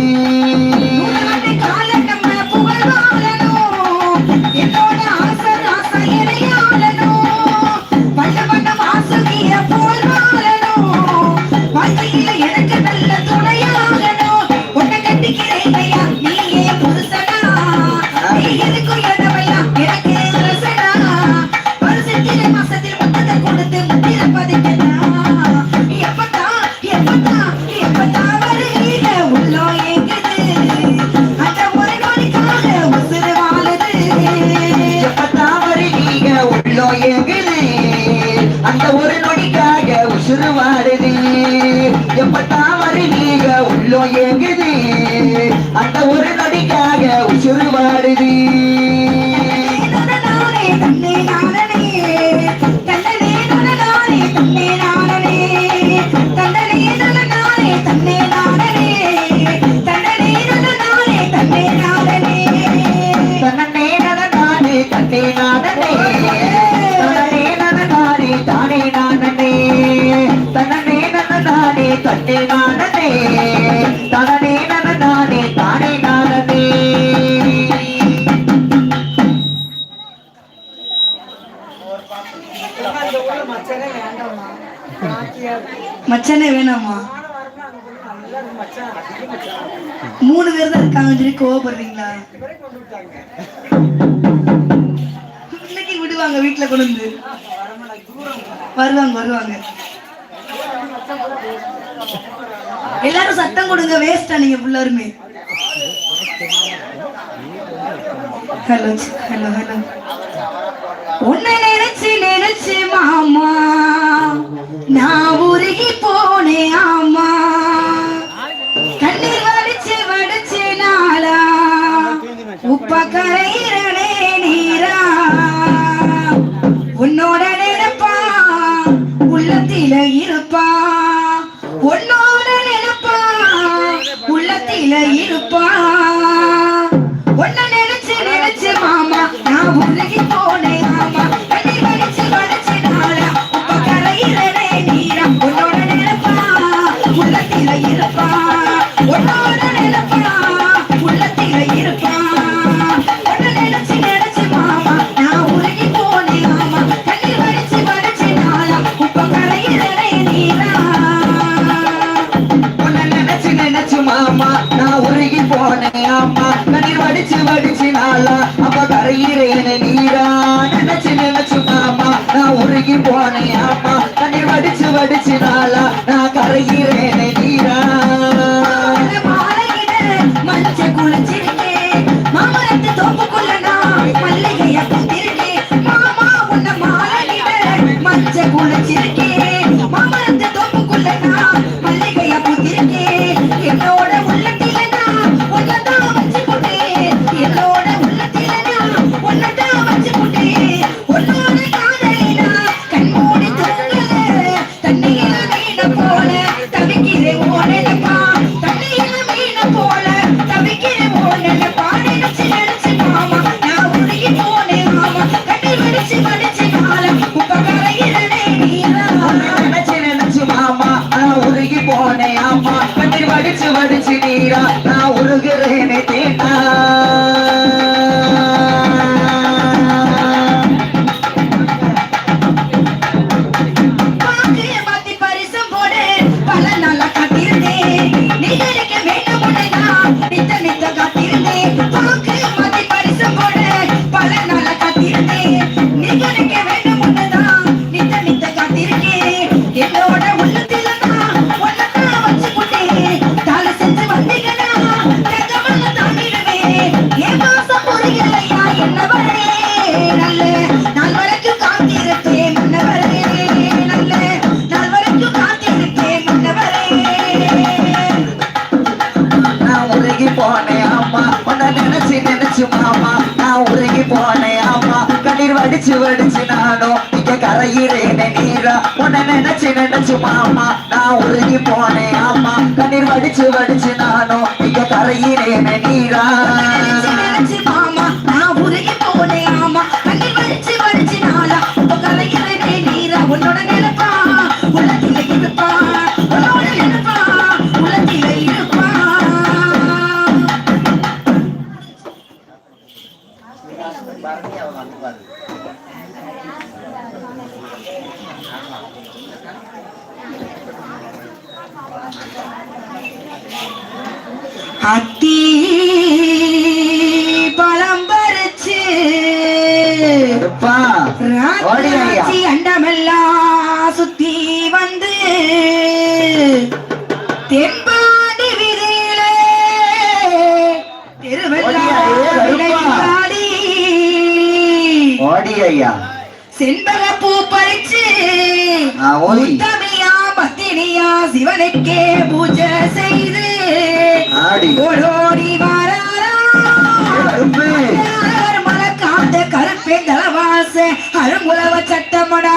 Thank you. மாறி நீங்க உள்ளோ எங்க மச்சானே வேணாமா? மூணு பேர் தான் இருக்காங்க சொல்லி கோவப்படுறீங்களா? இன்னைக்கு விடுவாங்க வீட்டுல கொண்டு வந்து. வருவாங்க வருவாங்க. எல்லாரும் சத்தம் கொடுங்க வேஸ்டா நீங்க எல்லாருமே ஹலோ ஹலோ ஹலோ உன்னை நினைச்சு நினைச்சு மாமா. நான் உருகி போனே ஆமா. கண்ணீர் வடிச்சு வடிச்சு நாளா. உப்ப கரையிறனே நீரா. உன்னோட நினைப்பா உள்ளத்தில இருப்பா. உன்னோட நினைப்பா உள்ளத்தில இருப்பா. உன்ன நினைச்சு நினைச்சு மாமா நான் உருகி போனே ஆமா. அடிச்சு மடிச்சு நாளா அப்ப கரையிறேன நீரா? நினைச்சு நினைச்சு மாமா நான் உருகி போனேன் ஆமா தண்ணி வடிச்சு வடிச்சு நாளா. நான் ஆச்சு மாமா நான் உருகி போனேன். ஆமா கண்ணீர் வடிச்சு வடிச்சு நானும் இங்க கரையினேன் நீரா ஓடி ஓடி மலக்காந்த கருப்பே தலவாச அருங்குலவ சட்டமடா.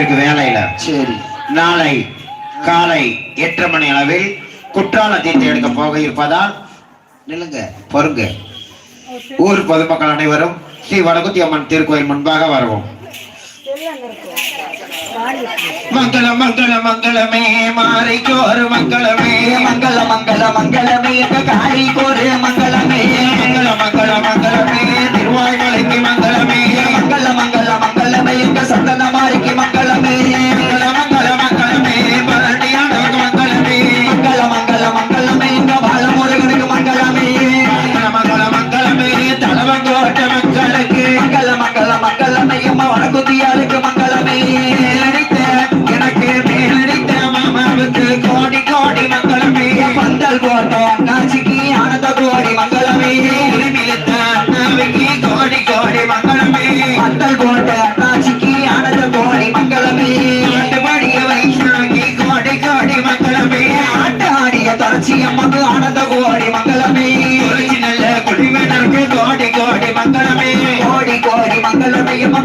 இருக்கு வேலையில. சரி. நாளை காலை எட்டு மணி அளவில் குற்றால தீர்த்தம் எடுக்க போக இருப்பதால் நில்லுங்க. பொறுங்க. ஊர் பொதுமக்கள் அனைவரும் ஸ்ரீ வடகுத்தி அம்மன் திருக்கோயில் முன்பாக வருவோம். மங்கள மங்கள மங்களமே மாறை கோரு மங்களமே மங்கள மங்கள மங்களமே காரி கோரு மங்களமே. மங்கள மங்கள மங்களமே திருவாய்மலைக்கு மங்களமே. மங்கள மங்கள மங்களமே சந்தன மாறிக்கு மங்கள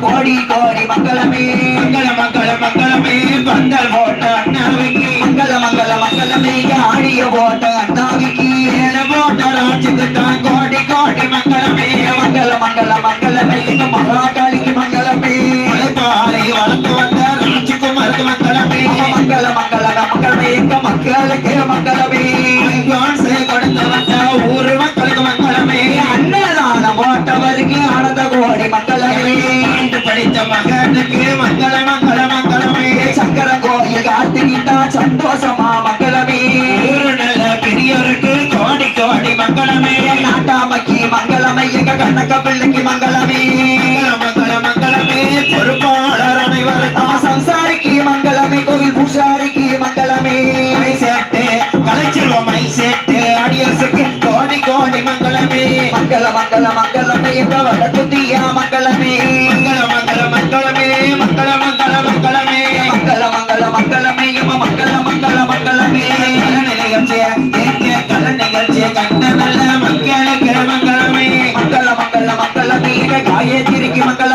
கோடி கோடி மங்களமே. மங்கள மங்கள மங்களமே. பந்தல் போட்ட அண்ணாவிக்கு மங்கள மங்கள மங்களமே. ஆடிய போட்ட அண்ணாவிக்கு ஏன போட்ட ராஜ்யத்துக்கான் கோடி கோடி மங்களமே. மங்கள மங்கள மங்களமே. இந்த மகாகாலிக்கு மங்களமே. வளர்த்தாலை வளர்த்து வந்த ராஜ்யக்கு மருந்து மங்களமே. மங்கள மங்கள மங்களமே. இந்த மக்களுக்கு மங்களமே. கொடுத்து வந்த ஊரு மகனுக்கு மங்கள மங்கள மங்களமே. சங்கர கோயில் காத்துக்கிட்டா சந்தோஷமா மக்களமே ஊரு நல்ல பெரியோருக்கு கோடி கோடி மங்களமே. நாட்டாமைக்கு மங்களமே எங்க கண்ணக்க பிள்ளைக்கு மங்களமே. காயத்திரிக்கு மங்களமே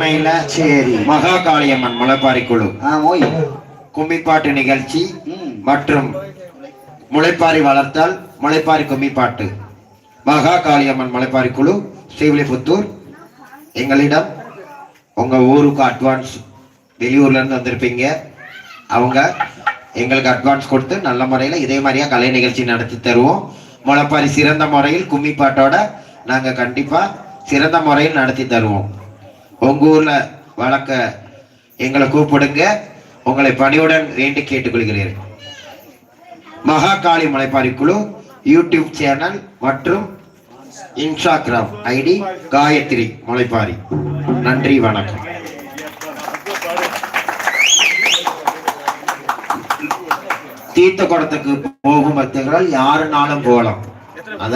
சீமையில சரி. மகாகாளியம்மன் முளைப்பாரி குழு. கும்மிப்பாட்டு நிகழ்ச்சி. மற்றும் முளைப்பாரி வளர்த்தால் முளைப்பாரி கும்மிப்பாட்டு. மகா காளியம்மன் முளைப்பாரி குழு ஸ்ரீவில்லிபுத்தூர். எங்களிடம் உங்க ஊருக்கு அட்வான்ஸ் வெளியூர்ல இருந்து வந்திருப்பீங்க. அவங்க எங்களுக்கு அட்வான்ஸ் கொடுத்து நல்ல முறையில் இதே மாதிரியா கலை நிகழ்ச்சி நடத்தி தருவோம். முளைப்பாரி சிறந்த முறையில் கும்மிப்பாட்டோட நாங்க கண்டிப்பா சிறந்த முறையில் நடத்தி தருவோம். உங்க ஊர்ல வழக்க எங்களை கூப்பிடுங்க. உங்களை பணிவுடன் வேண்டி கேட்டுக்கொள்கிறேன். மகாகாளி மலைப்பாரி குழு யூடியூப் சேனல் மற்றும் இன்ஸ்டாகிராம் ஐடி காயத்ரி மலைப்பாரி. நன்றி வணக்கம். தீர்த்த குடத்துக்கு போகும் பக்தர்கள் யாருனாலும் போகலாம்.